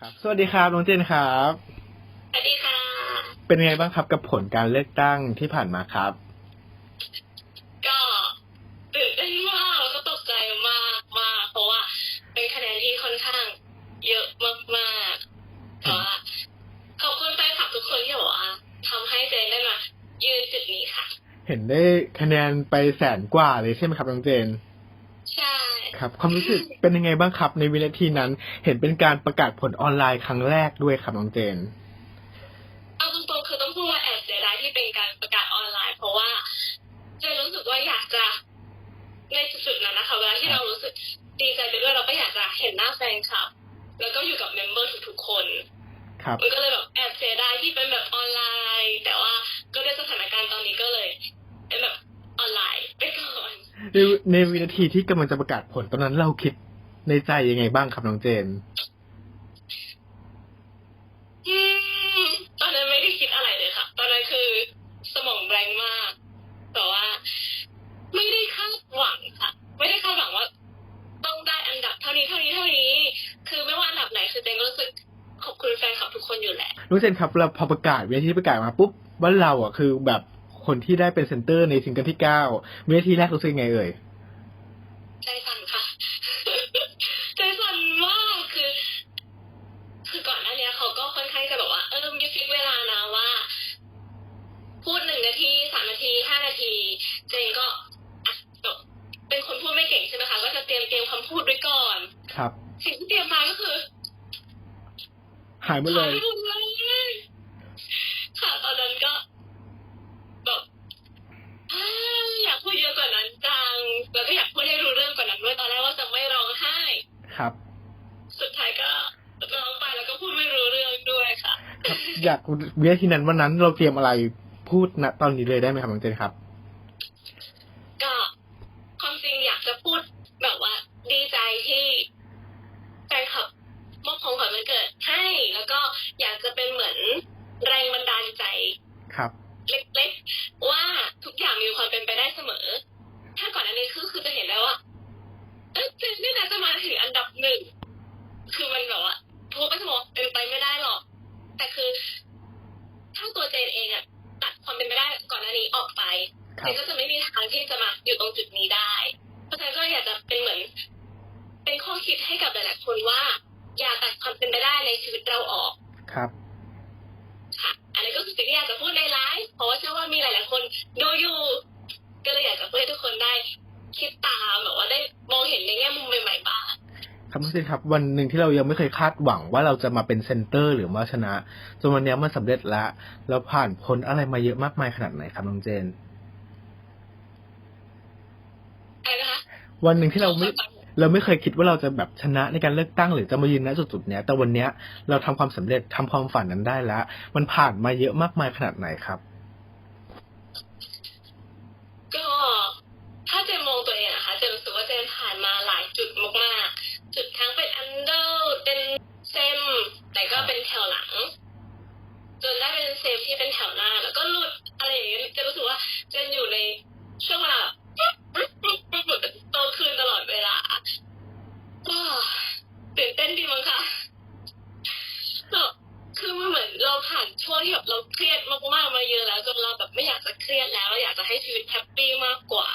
ครับ สวัสดีครับน้องเจนครับ สวัสดีค่ะ เป็นไงบ้างครับกับผลการเลือกตั้งที่ผ่านมาครับ ก็ตื่นเต้นมากแล้วก็ตกใจมากมากเพราะว่าเป็นคะแนนที่ค่อนข้างเยอะมากๆแต่ว่าขอบคุณแฟนคลับทุกคนที่บอกว่าทำให้เจนได้มายืนจุดนี้ค่ะ เห็นได้คะแนนไปแสนกว่าเลยใช่ไหมครับน้องเจนใช่ ครับ ความรู้สึกเป็นยังไงบ้างครับ ในวินาทีนั้น เห็นเป็นการประกาศผลออนไลน์ครั้งแรกด้วยครับน้องเจน เอาตรงๆคือต้องพูดว่าแอบเสียดายที่เป็นการประกาศออนไลน์ เพราะว่าเจนรู้สึกว่าอยากจะในจุดๆนั้นนะคะเวลาที่เรารู้สึกดีใจไปด้วยเราก็อยากจะเห็นหน้าแฟนคลับ แล้วก็อยู่กับเมมเบอร์ทุกๆคน ครับ มันก็เลยแบบแอบเสียดายที่เป็นแบบออนไลน์ แต่ว่าก็ด้วยสถานการณ์ตอนนี้ก็เลยเป็นแบบออนไลน์ไปก่อน ในในวินาทีที่กำลังจะประกาศผลตอนนั้นเราคิดในใจยังไงบ้างครับน้องเจนอืมตอนนั้นไม่ได้คิดอะไรเลยค่ะ ตอนนั้นคือสมองแรงมาก แต่ว่าไม่ได้คาดหวังค่ะ ไม่ได้คาดหวังว่า ต้องได้อันดับเท่านี้เท่านี้เท่านี้ คือไม่ว่าอันดับไหนคือเจนก็รู้สึกขอบคุณแฟนคลับทุกคนอยู่แหละน้องเจนครับเราพอประกาศวินาทีที่ประกาศมาปุ๊บว่าเราอะคือแบบ คนที่ได้เป็นเซนเตอร์ในซิงเกิลที่เก้าวินาทีแรกรู้สึกยังไงเอ่ยใจสั่นค่ะใจสั่นมากคือ คือก่อนหน้านี้เขาก็ค่อนข้างจะแบบว่าเออมีฟิกเวลานะว่า พูดหนึ่งนาทีสามนาทีห้านาที เจนก็อะแบบเป็นคนพูดไม่เก่งใช่ไหมคะ ก็จะเตรียมเตรียมคำพูดไว้ก่อน ครับ สิ่งที่เตรียมมาก็คือ หายหมดเลยหายหมดเลยค่ะตอนนั้นก็แบบอ้าวอยากพูดเยอะกว่านั้นจัง แล้วก็อยากพูดให้รู้เรื่องกว่านั้นด้วยตอนแรกว่าจะไม่ร้องไห้ ครับ สุดท้ายก็ร้องไปแล้วก็พูดไม่รู้เรื่องด้วยค่ะ ครับ อยากวินาทีนั้นวันนั้นเราเตรียมอะไรพูดณตอนนี้เลยได้ไหมครับน้องเจนครับ ก็ความจริงอยากจะพูดแบบว่า ดีใจที่แฟนคลับมอบของขวัญวันเกิดให้ แล้วก็อยากจะเป็นเหมือนแรงบันดาลใจ ครับ เล็กๆว่าทุกอย่างมีความเป็นไปได้เสมอ ถ้าก่อนอันนี้คือคือจะเห็นได้ว่าเออเจนนี่นะจะมาถึงอันดับหนึ่งคือมันแบบว่าทุกคนก็จะบอกเป็นไปไม่ได้หรอก แต่คือ ถ้าตัวเจนเองอะตัดความเป็นไปได้ก่ อนหน้านี้ออกไปคเจรับนก็จะไม่มีทางที่จะมาอยู่ตรงจุดนี้ได้ เพราะฉะนั้นก็อยากจะเป็นเหมือน เป็นข้อคิดให้กับหลายๆคนว่า อย่าตัดความเป็นไปได้ในชีวิตเราออก ครับค่ะอันนี้ก็คือสิ่งที่อยากจะพูดในไลฟ์เพราะว่าเชื่อว่ามีหลาย ๆ คนดูอยู่ก็เลยอยากจะพูดให้ทุกคนได้คิดตามแบบว่าได้มองเห็นในแง่มุมใหม่ๆบ้าง ครับน้องเจนครับ วันหนึ่งที่เรายังไม่เคยคาดหวังว่าเราจะมาเป็นเซนเตอร์ หรือว่าชนะจนวันเนี้ยมันสำเร็จแล้วเราผ่านพ้นอะไรมาเยอะมากมายขนาดไหนครับน้องเจนอะไรนะคะวันหนึ่งที่เราไม่เราไม่เคยคิดว่าเราจะแบบชนะในการเลือกตั้งหรือจะมายืนณจุดๆเนี้ย แต่วันเนี้ยเราทำความสำเร็จทำความฝันนั้นได้แล้ว มันผ่านมาเยอะมากมายขนาดไหนครับ เป็นแถวหลัง จนได้เป็นเซมที่เป็นแถวหน้า แล้วก็หลุดอะไรอย่างเงี้ยจนรู้สึกว่าจนอยู่ในช่วงเวลาโตขึ้นตลอดเวลาก็ตื่นเต้นดีมั้งคะก็คือมันเหมือนเราผ่านช่วงที่แบบเราเครียดมากๆมาเยอะแล้วจนเราแบบไม่อยากจะเครียดแล้วเราอยากจะให้ชีวิตแฮปปี้มากกว่า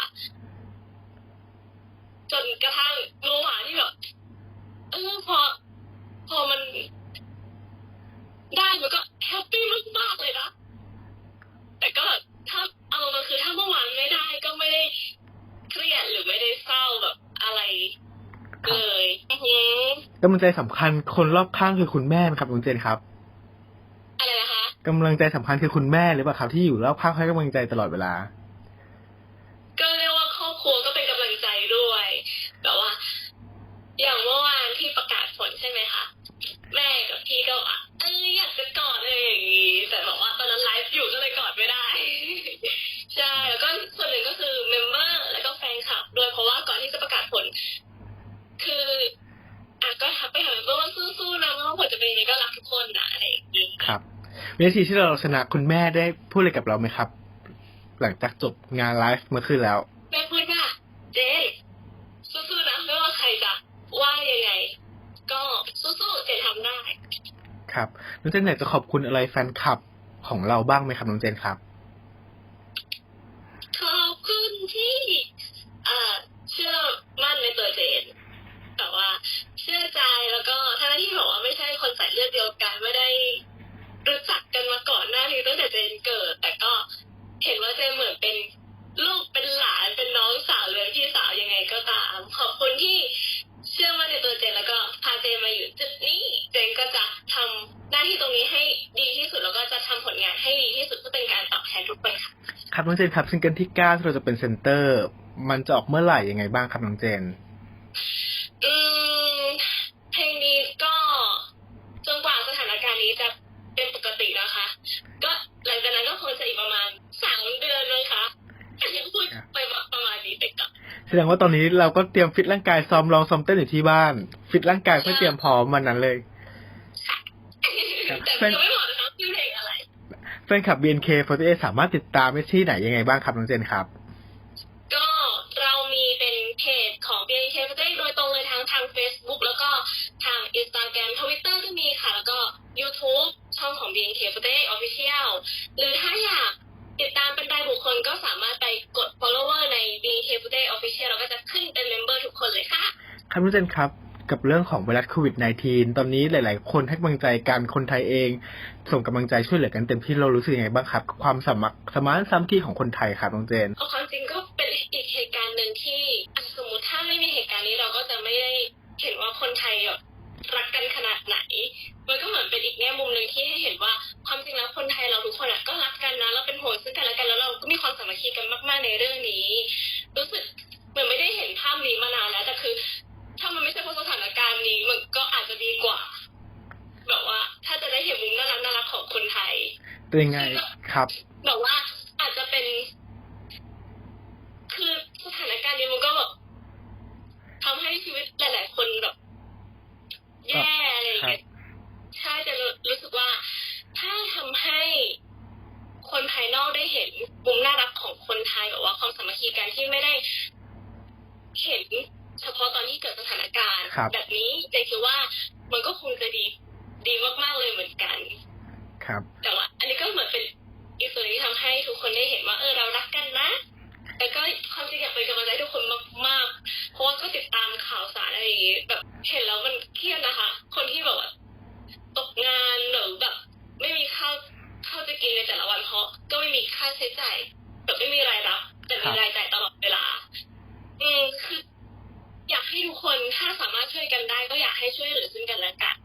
จนกระทั่งเมื่อวาที่แบบเออพอพอมัน ได้มันก็แฮปปี้มากๆเลยนะ แต่ก็ถ้าเอามาคือถ้าเมื่อวานไม่ได้ก็ไม่ได้เครียดหรือไม่ได้เศร้าแบบอะไรเลยอือหือกำลังใจสำคัญคนรอบข้างคือคุณแม่ไหมครับน้องเจนครับอะไรนะคะกำลังใจสำคัญคือคุณแม่หรือเปล่าครับที่อยู่รอบข้างให้กำลังใจตลอดเวลาก็ วินาทีที่เราชนะคุณแม่ได้พูดอะไรกับเราไหมครับ หลังจากจบงานไลฟ์เมื่อคืนแล้วแม่พูดว่าเจนสู้ๆนะไม่ว่าใครจะว่ายังไง ก็สู้ๆเจนทำได้ ครับน้องเจนอยากจะขอบคุณอะไรแฟนคลับของเราบ้างไหมครับน้องเจนครับ ขอบคุณที่เอ่อเชื่อมั่นในตัวเจน แต่ว่าเชื่อใจแล้วก็ทั้งที่บอกว่าไม่ใช่คนสายเลือดเดียวกันไม่ได้รู้จักกันมาก่อนหน้านี้ตั้งแต่เจนเกิด แต่ก็เห็นว่าเจนเหมือนเป็นลูกเป็นหลานเป็นน้องสาวเลยพี่สาวยังไงก็ตาม ขอบคุณที่เชื่อมั่นในตัวเจนแล้วก็พาเจนมาอยู่จุดนี้ เจนก็จะทำหน้าที่ตรงนี้ให้ดีที่สุดแล้วก็จะทำผลงานให้ดีที่สุดเพื่อเป็นการตอบแทนทุกคนค่ะ ครับน้องเจนครับซิงเกิลที่เก้าที่เราจะเป็นเซนเตอร์ มันจะออกเมื่อไหร่ยังไงบ้างครับน้องเจน อืมเพลงนี้ก็จนกว่าสถานการณ์นี้จะเป็นปกตินะคะก็หลังจากนั้นก็คงจะอีกประมาณสามเดือนเลยค่ะยังพูดไปประมาณนี้ไปก่อนแสดงว่าตอนนี้เราก็เตรียมฟิตร่างกายซ้อมร้องซ้อมเต้นอยู่ที่บ้าน ฟิตร่างกายเพื่อเตรียมพร้อมวันนั้นเลยครับแต่ยังไม่บอก ฟนคลับ BNK48 สามารถติดตามได้ที่ไหนยังไงบ้างครับน้องเจนครับ ก็เรามีเป็นเพจของ b n k ได้โดยตรงเลยทั้งทาง Facebook แล้วก็ทาง Instagram Twitter ก็มีค่ะ แล้วก็ YouTube ช่องของ b n k Official หรือถ้าอยากติดตามเป็นรายบุคคลก็สามารถไปกด follower ใน b n k Official แล้วก็จะขึ้นเป็น member ทุกคนเลยค่ะ ครับน้องเจนครับ กับเรื่องของไวรัสโควิด -19 ตอนนี้หลาย ๆ คนให้กำลังใจกันคนไทยเอง ส่งกำลังใจช่วยเหลือกันเต็มที่เรารู้สึกยังไงบ้างครับความสมัครสมานสามที่ของคนไทยครับน้องเจนก็ความจริงก็เป็นอีกเหตุการณ์หนึ่งที่สมมติถ้าไม่มีเหตุการณ์นี้เราก็จะไม่ได้เห็นว่าคนไทยแบบ เป็นยังไงครับ แบบว่าอาจจะเป็น คือสถานการณ์นี้มันก็แบบทำให้ชีวิตหลาย ๆ คนแบบแย่อะไรอย่างเงี้ยใช่จะรู้สึกว่า ถ้าทำให้คนภายนอกได้เห็นมุมน่ารักของคนไทยแบบว่าความสามัคคีกันที่ไม่ได้เห็นเฉพาะตอนที่เกิดสถานการณ์ครับแบบนี้แต่คิดว่ามันก็คงจะดี ดีมากๆเลยเหมือนกัน ครับ แต่ว่าอั นี้ก็เหมือนเป็นอีกส่วนที่ทำให้ทุกคนได้เห็นว่าเออเรารักกันนะ แต่ก็ความจริงอยากเป็นกำลังใจทุกคนมากๆ เพราะว่าก็ติดตามข่าวสารอะไรอย่างงี้แบบเห็นแล้วมันเครียดนะคะ คนที่แบบว่าตกงานหรือแบบ ไม่มีข้าวข้าวจะกินในแต่ละวันเพราะ ก็ไม่มีค่าใช้จ่ายแบบไม่มีรายรับ แต่มีรายจ่ายตลอดเวลา อืมคืออยากให้ทุกคนถ้าสามารถช่วยกันได้ ก็อยากให้ช่วยเหลือซึ่งกันและกัน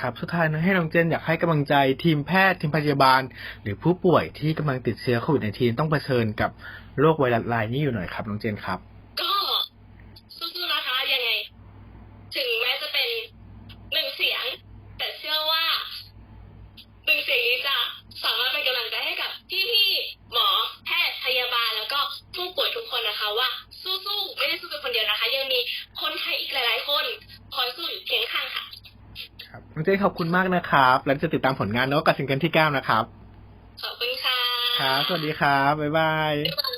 ครับสุดท้ายนะให้น้องเจนอยากให้กำลังใจทีมแพทย์ทีมพยาบาล หรือผู้ป่วยที่กำลังติดเชื้อโควิด -19 ต้องเผชิญกับโรคไวรัสลายนี้อยู่หน่อยครับน้องเจนครับ ก็สู้ๆนะคะยังไง ถึงแม้จะเป็นหนึ่งเสียง แต่เชื่อว่าหนึ่งเสียงนี้จะสามารถเป็นกำลังใจให้กับพี่ๆหมอแพทย์พยาบาลแล้วก็ผู้ป่วยทุกคนนะคะ ว่าสู้ๆไม่ได้สู้เป็นคนเดียวนะคะ ยังมีคนไทยอีกหลาย ๆ คนคอยสู้อยู่เคียงข้างค่ะ ครับน้องเจนขอบคุณมากนะครับ แล้วจะติดตามผลงานเนาะกับซิงเกิลที่9นะครับ ขอบคุณค่ะ ครับ สวัสดีครับ บ๊ายบายบ๊ายบาย